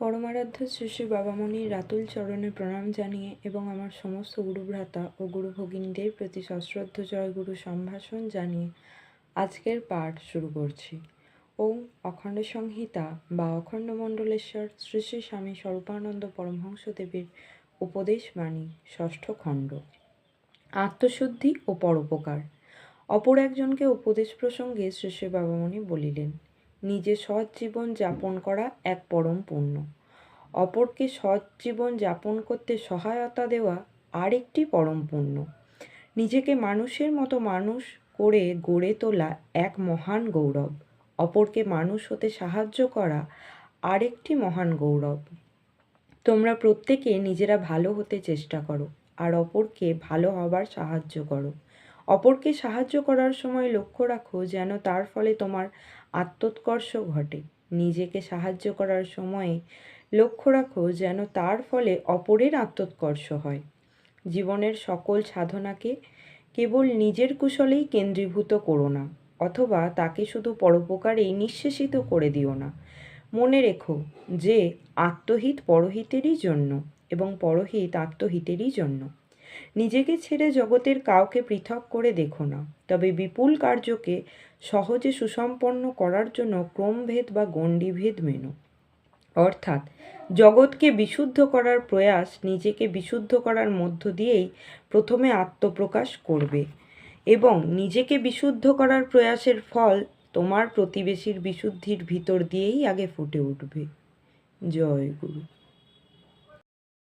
পরমারাধ্য শ্রী বাবামণির রাতুল চরণে প্রণাম জানিয়ে এবং আমার সমস্ত গুরুভ্রাতা ও গুরু ভগিনীদের প্রতি সশ্রদ্ধ জয় গুরু সম্ভাষণ জানিয়ে আজকের পাঠ শুরু করছি। ওম অখণ্ড সংহিতা বা অখণ্ড মণ্ডলেশ্বর শ্রী শ্রী স্বামী স্বরূপানন্দ পরমহংসদেবের উপদেশ বাণী, ষষ্ঠ খণ্ড। আত্মশুদ্ধি ও পরোপকার। অপর একজনকে উপদেশ প্রসঙ্গে শ্রী শ্রী বাবামণি বলিলেন নিজে সৎ জীবন যাপন করা এক পরম পুণ্য। অপরকে সৎ জীবন যাপন করতে সহায়তা দেওয়া আরেকটি পরম পুণ্য। নিজেকে মানুষের মতো মানুষ করে গড়ে তোলা এক মহান গৌরব। অপরকে মানুষ হতে সাহায্য করা আরেকটি মহান গৌরব। তোমরা প্রত্যেকে নিজেরা ভালো হতে চেষ্টা করো, আর অপরকে ভালো হবার সাহায্য করো। অপরকে সাহায্য করার সময় লক্ষ্য রাখো যেন তার ফলে তোমার আত্মোৎকর্ষ ঘটে। নিজেকে সাহায্য করার সময়ে লক্ষ্য রাখো যেন তার ফলে অপরের আত্মোৎকর্ষ হয়। জীবনের সকল সাধনাকে কেবল নিজের কুশলেই কেন্দ্রীভূত করো না, অথবা তাকে শুধু পরোপকারেই নিঃশেষিত করে দিও না। মনে রেখো যে আত্মহিত পরহিতেরই জন্য এবং পরহিত আত্মহিতেরই জন্য। নিজেকে ছেড়ে জগতের কাউকে পৃথক করে দেখো না। তবে বিপুল কার্যকে সহজে সুসম্পন্ন করার জন্য ক্রমভেদ বা গণ্ডিভেদ মেনো। অর্থাৎ, জগৎকে বিশুদ্ধ করার প্রয়াস নিজেকে বিশুদ্ধ করার মধ্য দিয়েই প্রথমে আত্মপ্রকাশ করবে এবং নিজেকে বিশুদ্ধ করার প্রয়াসের ফল তোমার প্রতিবেশীর বিশুদ্ধির ভিতর দিয়েই আগে ফুটে উঠবে। জয় গুরু।